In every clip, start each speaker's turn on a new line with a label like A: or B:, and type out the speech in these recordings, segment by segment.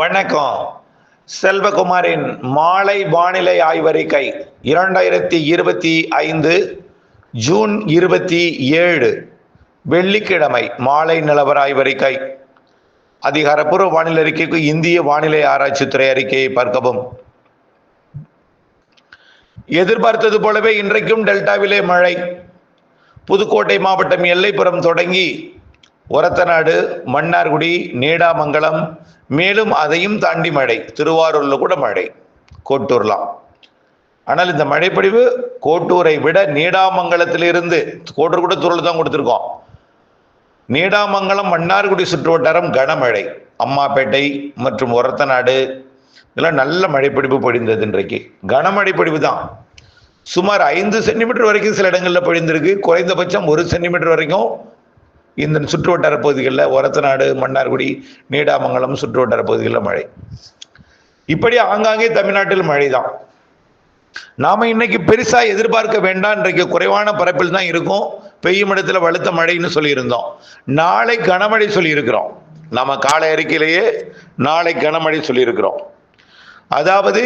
A: வணக்கம். செல்வகுமாரின் மாலை வானிலை ஆய்வறிக்கை இரண்டாயிரத்தி இருபத்தி ஐந்து ஜூன் இருபத்தி ஏழு வெள்ளிக்கிழமை மாலை நிலவர ஆய்வறிக்கை. அதிகாரப்பூர்வ வானிலை அறிக்கைக்கு இந்திய வானிலை ஆராய்ச்சித்துறை அறிக்கையை பார்க்கவும். எதிர்பார்த்தது போலவே இன்றைக்கும் டெல்டாவிலே மழை. புதுக்கோட்டை மாவட்டம் எல்லைப்புறம் தொடங்கி ஒரத்தநாடு மன்னார்குடி நீடாமங்கலம் மேலும் அதையும் தாண்டி மழை. திருவாரூரில் கூட மழை. கோட்டூர்லாம். ஆனால் இந்த மழைப்பொழிவு கோட்டூரை விட நீடாமங்கலத்திலிருந்து கோட்டூர் கூட துருள் தான் கொடுத்துருக்கோம். நீடாமங்கலம் மன்னார்குடி சுற்றுவட்டாரம் கனமழை. அம்மாப்பேட்டை மற்றும் ஒரத்தநாடு. இதெல்லாம் நல்ல மழைப்பிடிப்பு பொழிந்தது இன்றைக்கு. கனமழை பொழிவு தான். சுமார் ஐந்து சென்டிமீட்டர் வரைக்கும் சில இடங்களில் பொழிந்திருக்கு. குறைந்தபட்சம் ஒரு சென்டிமீட்டர் வரைக்கும் இந்த சுற்றுவட்டார பகுதிகளில் ஒரத்தநாடு மன்னார்குடி நீடாமங்கலம் சுற்று வட்டார பகுதிகளில் மழை. இப்படி ஆங்காங்கே தமிழ்நாட்டில் மழை தான் நாம இன்னைக்கு பெருசா எதிர்பார்க்க வேண்டாம் இன்றைக்கு குறைவான பரப்பில் தான் இருக்கும். பெய்யும் இடத்துல வலுத்த மழைன்னு சொல்லியிருந்தோம். நாளை கனமழை சொல்லியிருக்கிறோம். நம்ம காலை அறிக்கையிலேயே நாளை கனமழை சொல்லியிருக்கிறோம். அதாவது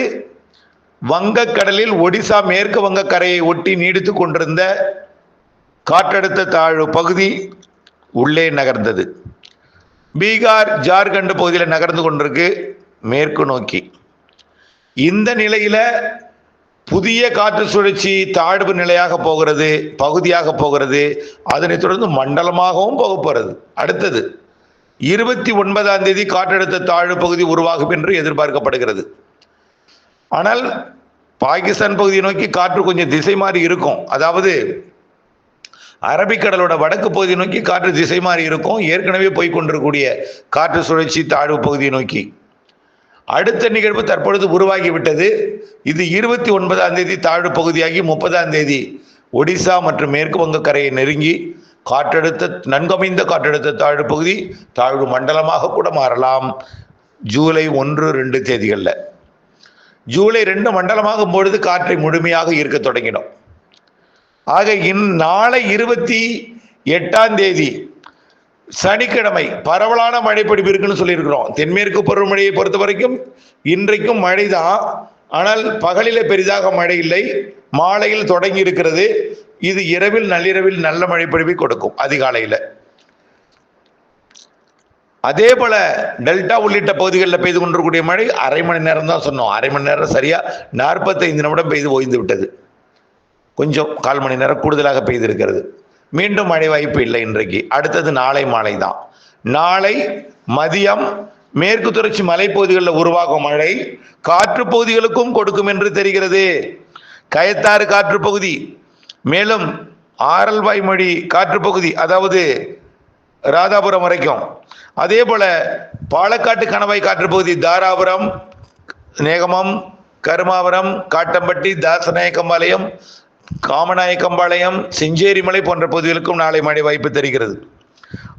A: வங்கக்கடலில் ஒடிசா மேற்கு வங்கக்கரையை ஒட்டி நீடித்து கொண்டிருந்த காற்றழுத்த தாழ்வு பகுதி உள்ளே நகர்ந்தது. பீகார் ஜார்க்கண்ட் பகுதியில் நகர்ந்து கொண்டிருக்கு மேற்கு நோக்கி. இந்த நிலையில புதிய காற்று சுழற்சி தாழ்வு நிலையாக போகிறது பகுதியாக போகிறது. அதனைத் தொடர்ந்து மண்டலமாகவும் போக போகிறது. அடுத்தது இருபத்தி ஒன்பதாம் தேதி காற்றழுத்த தாழ்வு பகுதி உருவாகும் என்று எதிர்பார்க்கப்படுகிறது. ஆனால் பாகிஸ்தான் பகுதியை நோக்கி காற்று கொஞ்சம் திசை மாறி இருக்கும். அதாவது அரபிக்கடலோட வடக்கு பகுதியை நோக்கி காற்று திசை மாறி இருக்கும். ஏற்கனவே போய் கொண்டிருக்கக்கூடிய காற்று சுழற்சி தாழ்வு பகுதியை நோக்கி. அடுத்த நிகழ்வு தற்பொழுது உருவாகிவிட்டது. இது இருபத்தி ஒன்பதாம் தேதி தாழ்வு பகுதியாகி முப்பதாம் தேதி ஒடிசா மற்றும் மேற்கு வங்க கரையை நெருங்கி காற்றழுத்த நன்கமைந்த காற்றழுத்த தாழ்வு பகுதி தாழ்வு மண்டலமாக கூட மாறலாம். ஜூலை ஒன்று ரெண்டு தேதிகளில். ஜூலை ரெண்டு மண்டலமாகும் பொழுது காற்றை முழுமையாக ஈர்க்க தொடங்கிடும். ஆக இன் நாளை இருபத்தி எட்டாம் தேதி சனிக்கிழமை பரவலான மழைப்பிடிப்பு இருக்குன்னு சொல்லியிருக்கிறோம். தென்மேற்கு பருவமழையை பொறுத்த வரைக்கும் இன்றைக்கும் மழை தான் ஆனால் பகலில் பெரிதாக மழை இல்லை. மாலையில் தொடங்கி இருக்கிறது. இது இரவில் நள்ளிரவில் நல்ல மழைப்பொழிவை கொடுக்கும் அதிகாலையில். அதே போல டெல்டா உள்ளிட்ட பகுதிகளில் பெய்து கொண்டிருக்கக்கூடிய மழை அரை மணி நேரம் தான் சொன்னோம். அரை மணி நேரம் சரியா நாற்பத்தைந்து நிமிடம் பெய்து ஓய்ந்து விட்டது. கொஞ்சம் கால் மணி நேரம் கூடுதலாக பெய்திருக்கிறது. மீண்டும் மழை வாய்ப்பு இல்லை இன்றைக்கு. அடுத்தது நாளை மாலை தான். நாளை மதியம் மேற்கு தொடர்ச்சி மலைப்பகுதிகளில் உருவாகும் மழை காற்று பகுதிகளுக்கும் கொடுக்கும் என்று தெரிகிறது. கயத்தாறு காற்று பகுதி மேலும் ஆரல்வாய் மொழி காற்று பகுதி அதாவது ராதாபுரம் வரைக்கும். அதே போல பாலக்காட்டு கணவாய் காற்று பகுதி தாராபுரம் நேகமம் கருமாவரம் காட்டம்பட்டி தாசநாயக்கம்பாளையம் காமநாயக்கம்பாளையம் செஞ்சேரிமலை போன்ற பகுதிகளுக்கும் நாளை மழை வாய்ப்பு தெரிகிறது.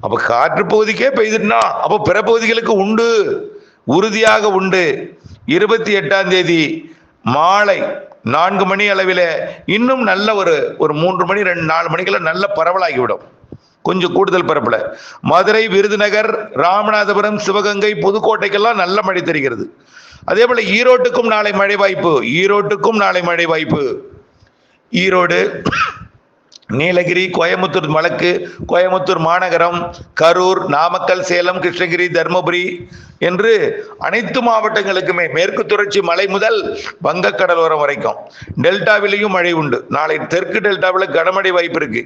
A: அப்ப காற்று பகுதிக்கே பெய்துட்டுனா அப்போ பிற பகுதிகளுக்கு உண்டு உறுதியாக உண்டு. இருபத்தி எட்டாம் தேதி மாலை நான்கு மணி அளவில் இன்னும் நல்ல ஒரு ஒரு மூன்று மணி ரெண்டு நாலு மணிக்கெல்லாம் நல்ல பரவலாகிவிடும். கொஞ்சம் கூடுதல் பரப்பில். மதுரை விருதுநகர் ராமநாதபுரம் சிவகங்கை புதுக்கோட்டைக்கெல்லாம் நல்ல மழை தெரிகிறது. அதே போல் ஈரோட்டுக்கும் நாளை மழை வாய்ப்பு ஈரோட்டுக்கும் நாளை மழை வாய்ப்பு. ஈரோடு நீலகிரி கோயம்புத்தூர் வழக்கு கோயம்புத்தூர் மாநகரம் கரூர் நாமக்கல் சேலம் கிருஷ்ணகிரி தருமபுரி என்று அனைத்து மாவட்டங்களுக்குமே மேற்கு தொடர்ச்சி மலை முதல் வங்கக்கடலோரம் வரைக்கும் டெல்டாவிலையும் மழை உண்டு. நாளை தெற்கு டெல்டாவில் கனமழை வாய்ப்பு இருக்கு.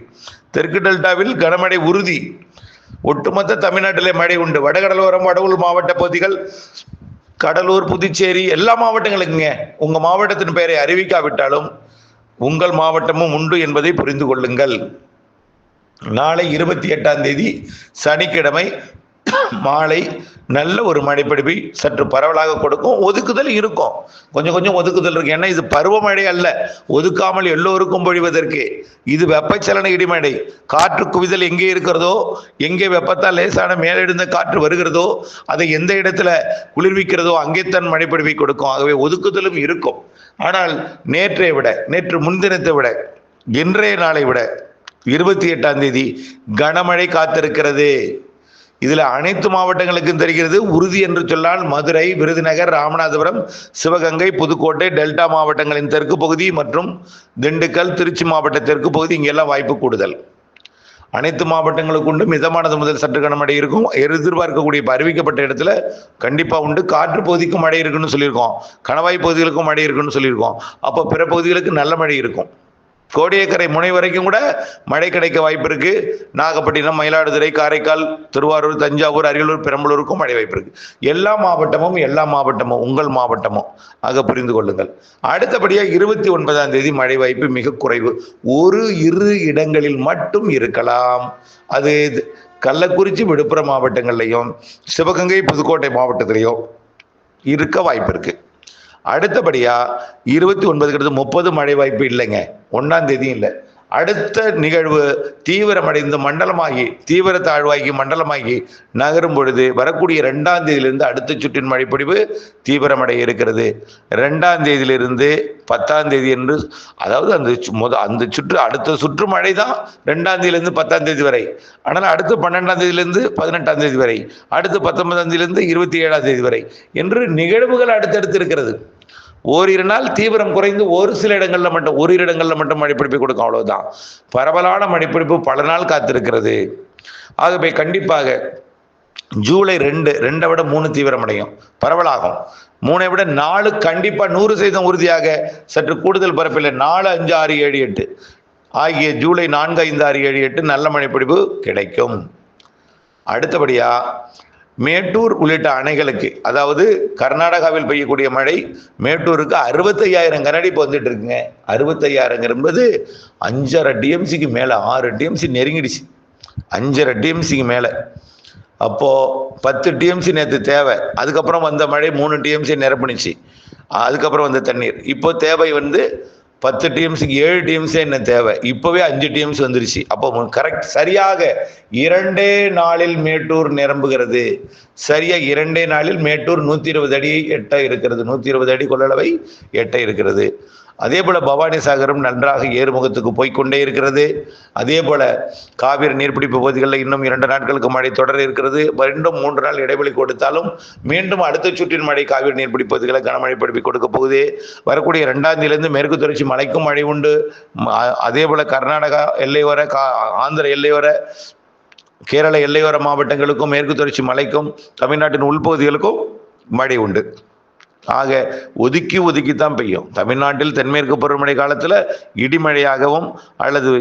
A: தெற்கு டெல்டாவில் கனமழை உறுதி. ஒட்டுமொத்த தமிழ்நாட்டிலே மழை உண்டு. வடகடலோரம் வடவுள் மாவட்ட பகுதிகள் கடலூர் புதுச்சேரி எல்லா மாவட்டங்களுக்குங்க உங்கள் மாவட்டத்தின் பெயரை அறிவிக்காவிட்டாலும் உங்கள் மாவட்டமும் உண்டு என்பதை புரிந்து கொள்ளுங்கள். நாளை இருபத்தி எட்டாம் தேதி சனிக்கிழமை மாலை நல்ல ஒரு மழைப்பிடிப்பை சற்று பரவலாக கொடுக்கும். ஒதுக்குதல் இருக்கும். கொஞ்சம் கொஞ்சம் ஒதுக்குதல் இருக்கு ஏன்னா இது பருவமழை அல்ல. ஒதுக்காமல் எல்லோருக்கும் பொழிவதற்கு. இது வெப்பச்சலன இடிமழை. காற்று குவிதல் எங்கே இருக்கிறதோ எங்கே வெப்பத்தால் லேசான மேலெழுந்த காற்று வருகிறதோ அதை எந்த இடத்துல குளிர்விக்கிறதோ அங்கே தன் மழைப்பிடிப்பை கொடுக்கும். ஆகவே ஒதுக்குதலும் இருக்கும். ஆனால் நேற்றை விட நேற்று முன்தினத்தை விட இன்றைய நாளை விட இருபத்தி எட்டாம் தேதி கனமழை காத்திருக்கிறது. இதில் அனைத்து மாவட்டங்களுக்கும் தெரிகிறது உறுதி என்று சொன்னால் மதுரை விருதுநகர் ராமநாதபுரம் சிவகங்கை புதுக்கோட்டை டெல்டா மாவட்டங்களின் தெற்கு பகுதி மற்றும் திண்டுக்கல் திருச்சி மாவட்ட தெற்கு பகுதி இங்கெல்லாம் வாய்ப்பு கூடுதல். அனைத்து மாவட்டங்களுக்கு உண்டு மிதமானது முதல் சற்று கனமழை இருக்கும். எதிர்பார்க்கக்கூடிய இப்போ அறிவிக்கப்பட்ட இடத்துல கண்டிப்பாக உண்டு. காற்று பகுதிக்கும் மழை இருக்குன்னு சொல்லியிருக்கோம். கணவாய் பகுதிகளுக்கும் மழை இருக்குன்னு சொல்லியிருக்கோம். அப்போ பிற பகுதிகளுக்கு நல்ல மழை இருக்கும். கோடியக்கரை முனை வரைக்கும் கூட மழை கிடைக்க வாய்ப்பு இருக்கு. நாகப்பட்டினம் மயிலாடுதுறை காரைக்கால் திருவாரூர் தஞ்சாவூர் அரியலூர் பெரம்பலூருக்கும் மழை வாய்ப்பு இருக்கு. எல்லா மாவட்டமும் எல்லா மாவட்டமும் உங்கள் மாவட்டமும் ஆக புரிந்து கொள்ளுங்கள். அடுத்தபடியாக இருபத்தி ஒன்பதாம் தேதி மழை வாய்ப்பு மிக குறைவு. ஒரு இரு இடங்களில் மட்டும் இருக்கலாம். அது கள்ளக்குறிச்சி விழுப்புரம் மாவட்டங்கள்லையும் சிவகங்கை புதுக்கோட்டை மாவட்டத்திலையும் இருக்க வாய்ப்பு இருக்கு. அடுத்தபடியா இருபத்தி ஒன்பதுக்கு முப்பது மழை வாய்ப்பு இல்லைங்க. ஒன்றாம் தேதியும் இல்லை. அடுத்த நிகழ்வு தீவிரமடைந்து மண்டலமாகி தீவிர தாழ்வாகி மண்டலமாகி நகரும் பொழுது வரக்கூடிய ரெண்டாம் தேதியிலிருந்து அடுத்த சுற்றின் மழைப்பொழிவு தீவிரமடைய இருக்கிறது. ரெண்டாம் தேதியிலிருந்து பத்தாம் தேதி என்று அதாவது அந்த சு- முத அந்த சுற்று அடுத்த சுற்று மழை தான் ரெண்டாம் தேதியிலிருந்து பத்தாம் தேதி வரை. ஆனால் அடுத்து பன்னெண்டாம் தேதியிலிருந்து பதினெட்டாம் தேதி வரை அடுத்து பத்தொன்பதாம் தேதியிலிருந்து இருபத்தி ஏழாம் தேதி வரை என்று நிகழ்வுகள் அடுத்தடுத்து இருக்கிறது. ஓரிரு நாள் தீவிரம் குறைந்து ஒரு சில இடங்களில் மட்டும் ஓரிரு இடங்களில் மட்டும் மழைப்பிடிப்பு கொடுக்கும் அவ்வளவுதான். பரவலான மழைப்பிடிப்பு பல நாள் காத்திருக்கிறது. ஆகவே கண்டிப்பாக ஜூலை ரெண்டு ரெண்டை விட மூணு தீவிரம் அடையும். பரவலாகும். மூணை விட நாலு கண்டிப்பாக நூறு சதவீதம் உறுதியாக சற்று கூடுதல் பரப்பில்லை. நாலு அஞ்சு ஆறு ஏழு எட்டு. ஆகிய ஜூலை நான்கு ஐந்து ஆறு ஏழு எட்டு நல்ல மழைப்பிடிப்பு கிடைக்கும். அடுத்தபடியாக மேட்டூர் உள்ளிட்ட அணைகளுக்கு அதாவது கர்நாடகாவில் பெய்யக்கூடிய மழை மேட்டூருக்கு அறுபத்தையாயிரம் கனடி இப்போ வந்துட்டு இருக்குங்க. அறுபத்தையாயிரம் என்பது அஞ்சரை டிஎம்சிக்கு மேலே ஆறு டிஎம்சி நெருங்கிடுச்சு. அஞ்சரை டிஎம்சிக்கு மேலே. அப்போது பத்து டிஎம்சி நேற்று தேவை. அதுக்கப்புறம் வந்த மழை மூணு டிஎம்சி நிரப்புனுச்சு. அதுக்கப்புறம் வந்த தண்ணீர். இப்போ தேவை வந்து பத்து டீம்ஸுக்கு ஏழு டீம்ஸே என்ன தேவை. இப்போவே அஞ்சு டீம்ஸ் வந்துருச்சு. அப்போ கரெக்ட் சரியாக இரண்டே நாளில் மேட்டூர் நிரம்புகிறது. சரியாக இரண்டே நாளில் மேட்டூர் நூற்றி இருபது அடி எட்ட இருக்கிறது. நூற்றி இருபது அடி கொள்ளளவை எட்ட இருக்கிறது. அதே போல பவானி சாகரம் நன்றாக ஏறுமுகத்துக்கு போய்க்கொண்டே இருக்கிறது. அதே போல காவிரி நீர்பிடிப்பு பகுதிகளில் இன்னும் இரண்டு நாட்களுக்கு மழை தொடர இருக்கிறது. மீண்டும் மூன்று நாள் இடைவெளி கொடுத்தாலும் மீண்டும் அடுத்த சுற்றின் மழை காவிரி நீர்பிடிப்பு பகுதிகளை கனமழை படிப்பு கொடுக்க போகுது. வரக்கூடிய இரண்டாம் தேதியிலிருந்து மேற்கு தொடர்ச்சி மலைக்கும் மழை உண்டு. அதே போல கர்நாடகா எல்லையோர கா ஆந்திர எல்லையோர கேரள எல்லையோர மாவட்டங்களுக்கும் மேற்கு தொடர்ச்சி மலைக்கும் தமிழ்நாட்டின் உள்பகுதிகளுக்கும் மழை உண்டு. ஆக ஒதுக்கி ஒதுக்கி தான் பெய்யும். தமிழ்நாட்டில் தென்மேற்கு பருவமழை காலத்தில் இடிமழையாகவும் அல்லது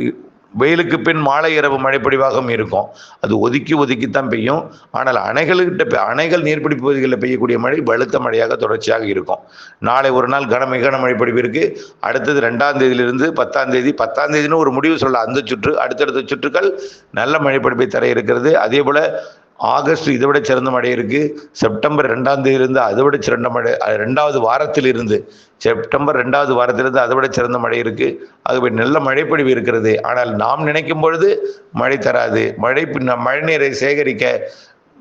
A: வெயிலுக்கு பின் மாலை இரவு மழைப்பொழிவாகவும் இருக்கும். அது ஒதுக்கி ஒதுக்கித்தான் பெய்யும். ஆனால் அணைகள்கிட்ட அணைகள் நீர்பிடிப்பு பகுதிகளில் பெய்யக்கூடிய மழை வலுத்த மழையாக தொடர்ச்சியாக இருக்கும். நாளை ஒரு நாள் கன கன மழைப்பொழிவு இருக்கு. அடுத்தது ரெண்டாம் தேதியிலிருந்து பத்தாம் தேதி பத்தாம் தேதினு ஒரு முடிவு சொல்ல அந்த சுற்று அடுத்தடுத்த சுற்றுகள் நல்ல மழைப்பொழிவை தர இருக்கிறது. அதே போல ஆகஸ்ட் இதை விட சிறந்த மழை இருக்கு. செப்டம்பர் ரெண்டாம் தேதியிலிருந்து அதை விட சிறந்த மழை ரெண்டாவது வாரத்தில் இருந்து செப்டம்பர் ரெண்டாவது வாரத்திலிருந்து அதை விட சிறந்த மழை இருக்கு. ஆகவே நல்ல மழைப்பொழிவு இருக்கிறது. ஆனால் நாம் நினைக்கும் பொழுது மழை தராது. மழை மழை மழைநீரை சேகரிக்க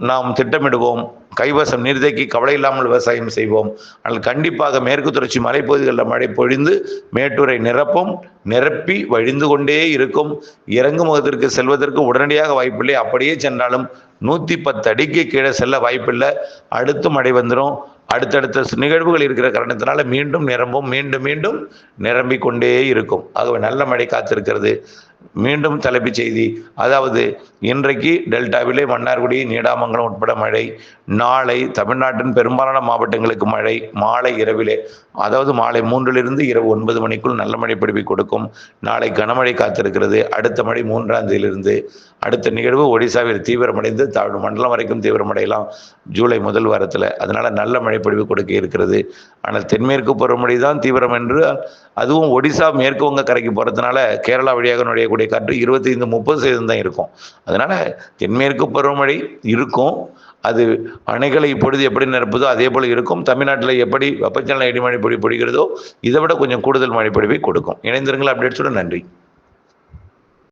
A: நாம் திட்டமிடுவோம். கைவசம் நீர்த்தேக்கி கவலை இல்லாமல் விவசாயம் செய்வோம். ஆனால் கண்டிப்பாக மேற்கு தொடர்ச்சி மலைப்பகுதிகளில் மழை பொழிந்து மேட்டூரை நிரப்பும் நிரப்பி வழிந்து கொண்டே இருக்கும். இறங்குமுகத்திற்கு செல்வதற்கு உடனடியாக வாய்ப்பில்லை. அப்படியே சென்றாலும் நூற்றி பத்து அடிக்கு கீழே செல்ல வாய்ப்பில்லை. அடுத்து மழை வந்துடும் அடுத்தடுத்த நிகழ்வுகள் இருக்கிற காரணத்தினால மீண்டும் நிரம்பும். மீண்டும் மீண்டும் நிரம்பிக் கொண்டே இருக்கும். ஆகவே நல்ல மழை காத்திருக்கிறது. மீண்டும் தலைப்புச் செய்தி. அதாவது இன்றைக்கு டெல்டாவிலே மன்னார்குடி நீடாமங்கலம் உட்பட மழை நாளை தமிழ்நாட்டின் பெரும்பாலான மாவட்டங்களுக்கு மழை மாலை இரவிலே அதாவது மாலை மூன்றிலிருந்து இரவு ஒன்பது மணிக்குள் நல்ல மழை பிடிப்பை கொடுக்கும். நாளை கனமழை காத்திருக்கிறது. அடுத்த மழை மூன்றாம் தேதியிலிருந்து அடுத்த நிகழ்வு ஒடிசாவில் தீவிரமடைந்து தாழ்வு மண்டலம் வரைக்கும் தீவிரமடையலாம் ஜூலை முதல் வாரத்தில். அதனால் நல்ல மழை பிடிப்பு கொடுக்க இருக்கிறது. ஆனால் தென்மேற்கு பருவமழை தான் தீவிரம் என்று அதுவும் ஒடிசா மேற்கு வங்க கரைக்கு போகிறதுனால கேரளா வழியாக நுழையக்கூடிய காற்று இருபத்தைந்து முப்பது சதவீதம் தான் இருக்கும். அதனால் தென்மேற்கு பருவமழை இருக்கும். அது அணைகளை இப்பொழுது எப்படி நிரப்புதோ அதே போல் இருக்கும். தமிழ்நாட்டில் எப்படி வெப்பச்சலன இடிமழை பொடி பொழிகிறதோ இதை விட கொஞ்சம் கூடுதல் மழை பொழிவை கொடுக்கும். இணைந்திருங்கள் அப்டேட்ஸோட நன்றி.